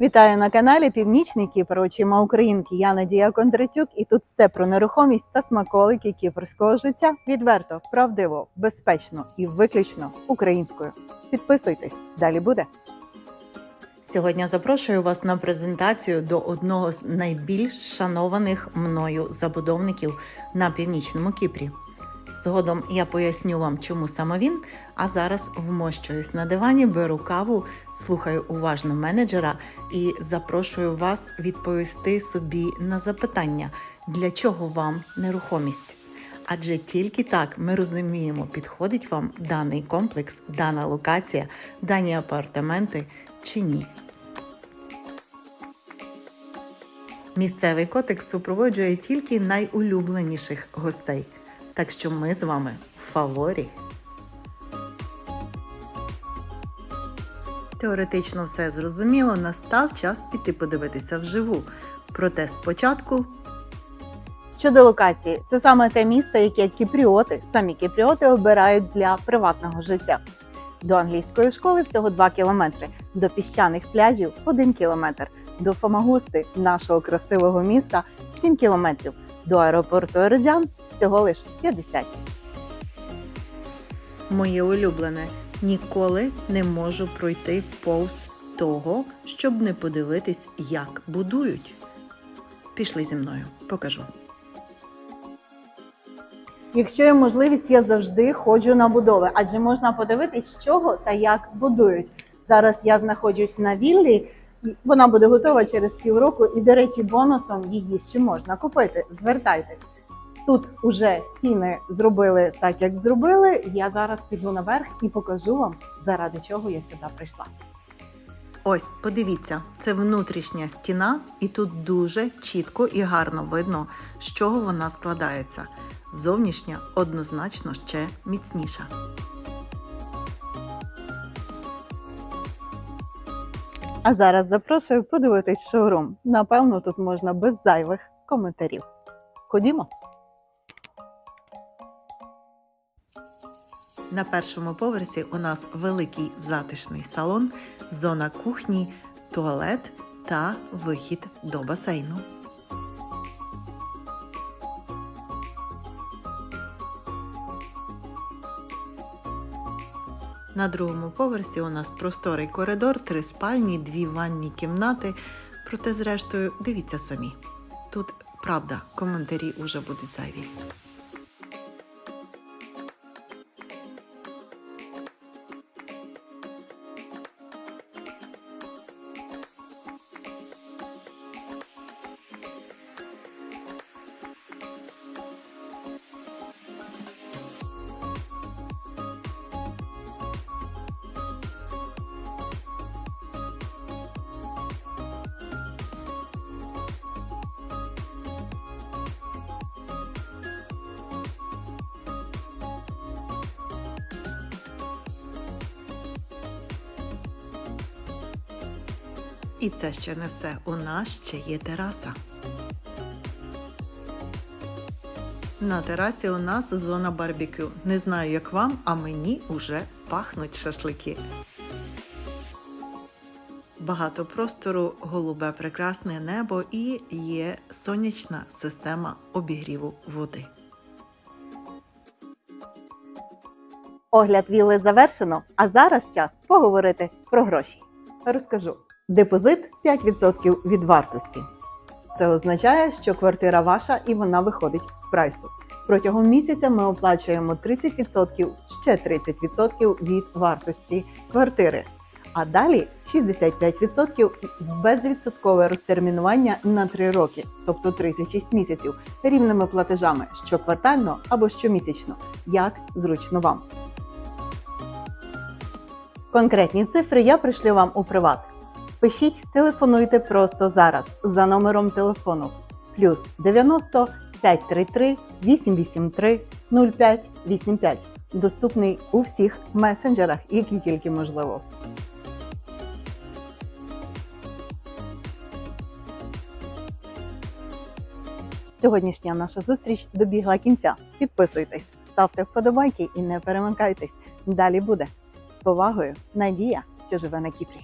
Вітаю на каналі Північний Кіпр, очима українки. Я Надія Кондратюк, і тут все про нерухомість та смаколики кіпрського життя. Відверто, правдиво, безпечно і виключно українською. Підписуйтесь, далі буде. Сьогодні запрошую вас на презентацію до одного з найбільш шанованих мною забудовників на північному Кіпрі. Згодом я поясню вам, чому саме він. А зараз вмощуюсь на дивані, беру каву, слухаю уважно менеджера і запрошую вас відповісти собі на запитання, для чого вам нерухомість. Адже тільки так ми розуміємо, підходить вам даний комплекс, дана локація, дані апартаменти чи ні. Місцевий котик супроводжує тільки найулюбленіших гостей. Так що ми з вами в фаворі. Теоретично все зрозуміло, настав час піти подивитися вживу. Проте спочатку. Щодо локації, це саме те місто, яке кіпріоти, самі кіпріоти обирають для приватного життя. До англійської школи всього 2 кілометри, до піщаних пляжів 1 кілометр, до Фомагусти, нашого красивого міста 7 кілометрів, до аеропорту Ероджан всього лиш 50. Моє улюблене ніколи не можу пройти повз того, щоб не подивитись, як будують. Пішли зі мною, покажу. Якщо є можливість, я завжди ходжу на будови, адже можна подивитись, з чого та як будують. Зараз я знаходжусь на віллі, вона буде готова через півроку, і, до речі, бонусом її ще можна купити. Звертайтесь. Тут уже стіни зробили так, як зробили. Я зараз піду наверх і покажу вам, заради чого я сюди прийшла. Ось, подивіться, це внутрішня стіна, і тут дуже чітко і гарно видно, з чого вона складається. Зовнішня однозначно ще міцніша. А зараз запрошую подивитись шоурум. Напевно, тут можна без зайвих коментарів. Ходімо. На першому поверсі у нас великий затишний салон, зона кухні, туалет та вихід до басейну. На другому поверсі у нас просторий коридор, три спальні, дві ванні кімнати. Проте, зрештою, дивіться самі. Тут правда, коментарі уже будуть зайві. І це ще не все. У нас ще є тераса. На терасі у нас зона барбекю. Не знаю, як вам, а мені уже пахнуть шашлики. Багато простору, голубе прекрасне небо і є сонячна система обігріву води. Огляд вілли завершено, а зараз час поговорити про гроші. Розкажу. Депозит 5% від вартості. Це означає, що квартира ваша і вона виходить з прайсу. Протягом місяця ми оплачуємо 30%, ще 30% від вартості квартири. А далі 65% безвідсоткове розтермінування на 3 роки, тобто 36 місяців, рівними платежами щоквартально або щомісячно, як зручно вам. Конкретні цифри я пришлю вам у приват. Пишіть, телефонуйте просто зараз за номером телефону плюс 90 533 883 0585. Доступний у всіх месенджерах, які тільки можливо. Сьогоднішня наша зустріч добігла кінця. Підписуйтесь, ставте вподобайки і не перемикайтесь. Далі буде. З повагою, Надія, що живе на Кіпрі.